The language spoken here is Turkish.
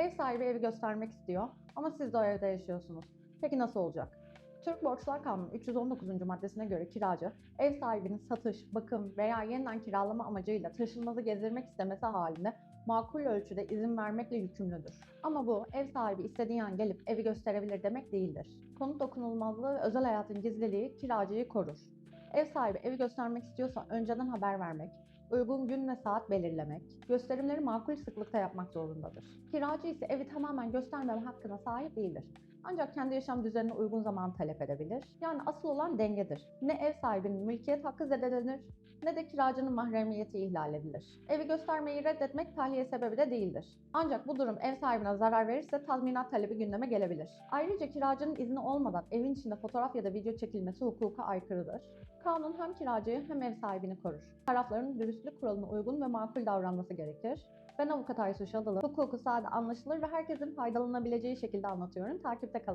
Ev sahibi evi göstermek istiyor ama siz de o evde yaşıyorsunuz. Peki nasıl olacak? Türk Borçlar Kanunu 319. maddesine göre kiracı, ev sahibinin satış, bakım veya yeniden kiralama amacıyla taşınmazı gezdirmek istemesi halinde makul ölçüde izin vermekle yükümlüdür. Ama bu ev sahibi istediği an gelip evi gösterebilir demek değildir. Konut dokunulmazlığı ve özel hayatın gizliliği kiracıyı korur. Ev sahibi evi göstermek istiyorsa önceden haber vermek, uygun gün ve saat belirlemek, gösterimleri makul sıklıkta yapmak zorundadır. Kiracı ise evi tamamen göstermeme hakkına sahip değildir. Ancak kendi yaşam düzenine uygun zaman talep edebilir. Yani asıl olan dengedir. Ne ev sahibinin mülkiyet hakkı zedelenir ne de kiracının mahremiyeti ihlal edilir. Evi göstermeyi reddetmek tahliye sebebi de değildir. Ancak bu durum ev sahibine zarar verirse tazminat talebi gündeme gelebilir. Ayrıca kiracının izni olmadan evin içinde fotoğraf ya da video çekilmesi hukuka aykırıdır. Kanun hem kiracıyı hem ev sahibini korur. Tarafların dürüstlük kuralına uygun ve makul davranması gerekir. Ben avukat Aysu Şadalı. Hukuku sade anlaşılır ve herkesin faydalanabileceği şekilde anlatıyorum. Takipte kalın.